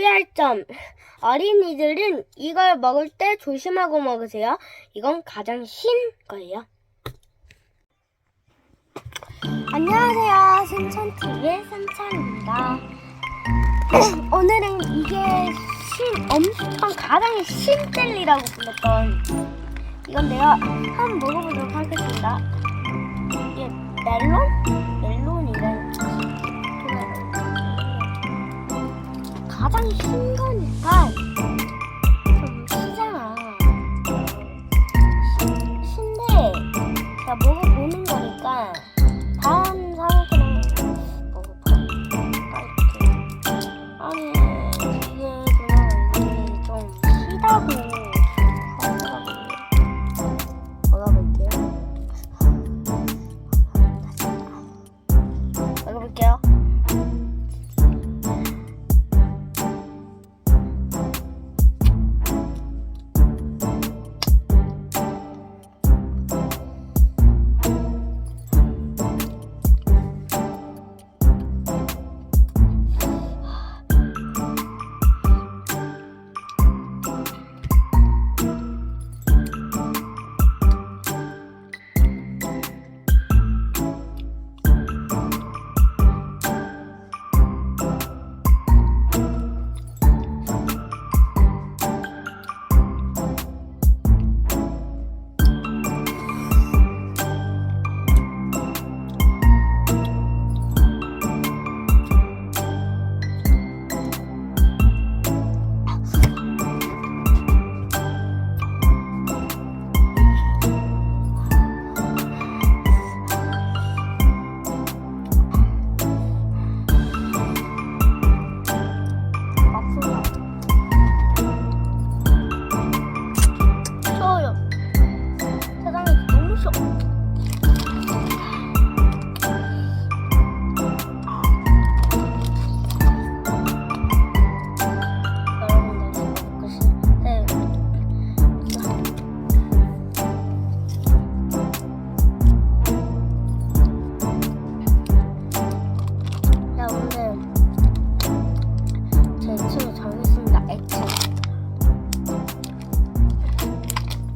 주의할 점. 어린이들은 이걸 먹을 때 조심하고 먹으세요. 이건 가장 신 거예요. 안녕하세요. 신천TV의 삼찬입니다. 오늘은 이게 신, 엄청 가장 신 젤리라고 불렀던 이건데요. 한번 먹어보도록 하겠습니다. 이게 멜론? 가장 신 거니까 좀 시잖아. 신- 신데 제가 먹어보는 거니까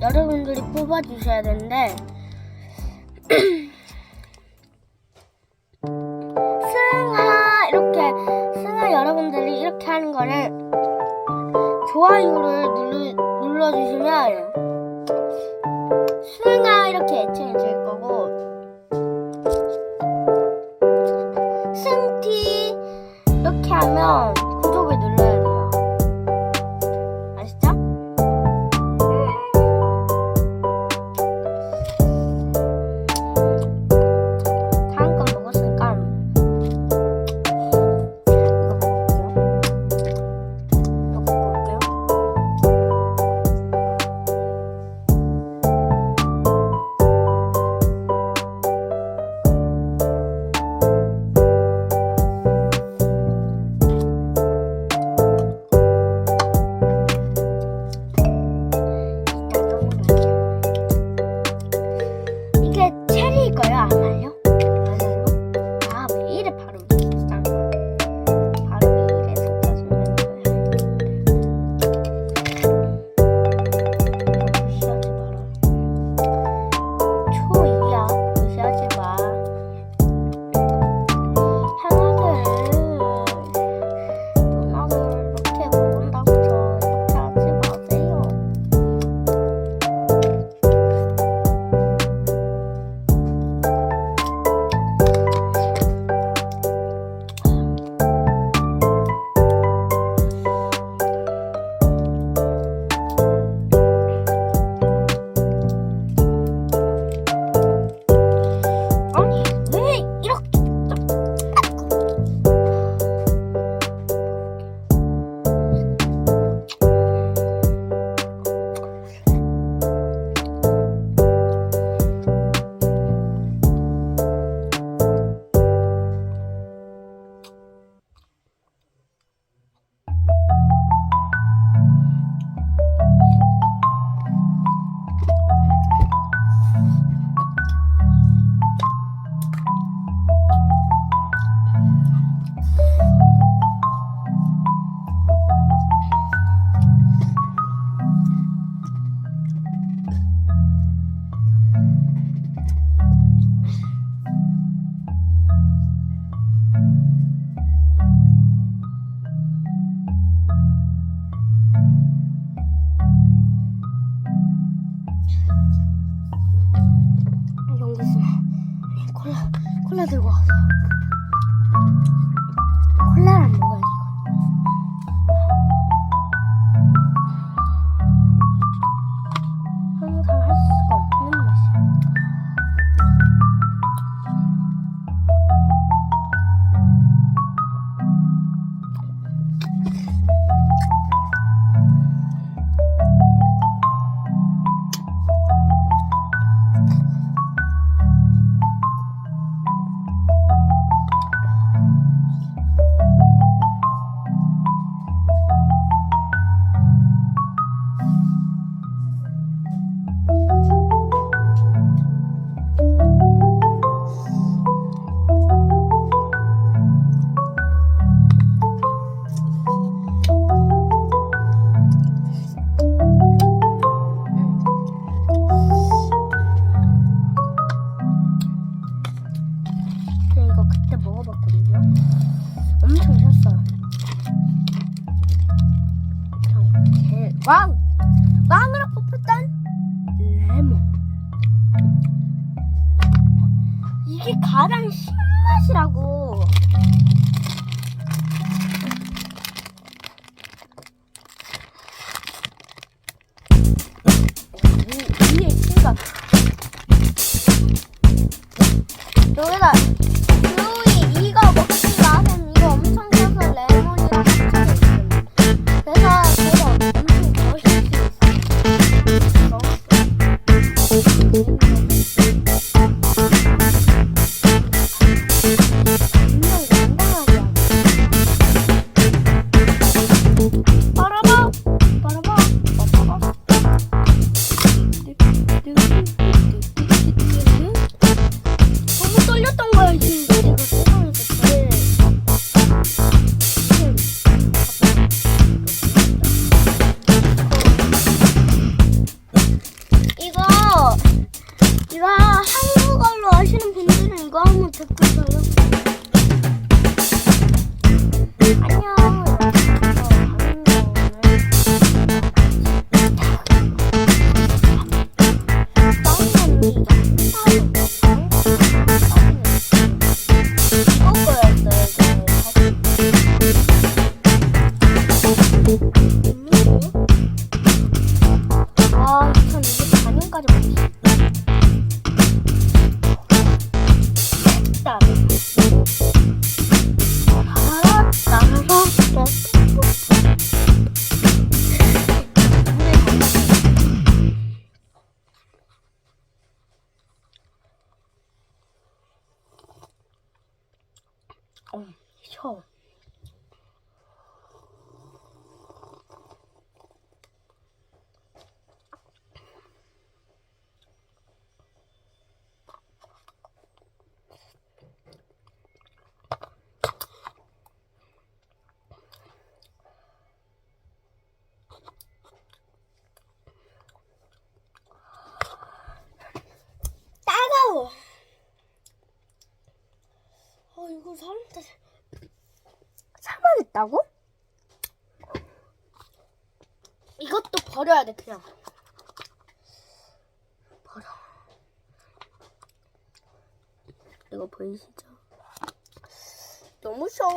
여러분들이 뽑아주셔야 되는데 승하 이렇게 승하 여러분들이 이렇게 하는 거는 좋아요를 빵 빵으로 뽑혔던 레몬. 이게 가장 신맛이라고. Oh. 그거 사람들 살만했다고? 이것도 버려야 돼 그냥 버려 이거 보이시죠? 너무 쉬워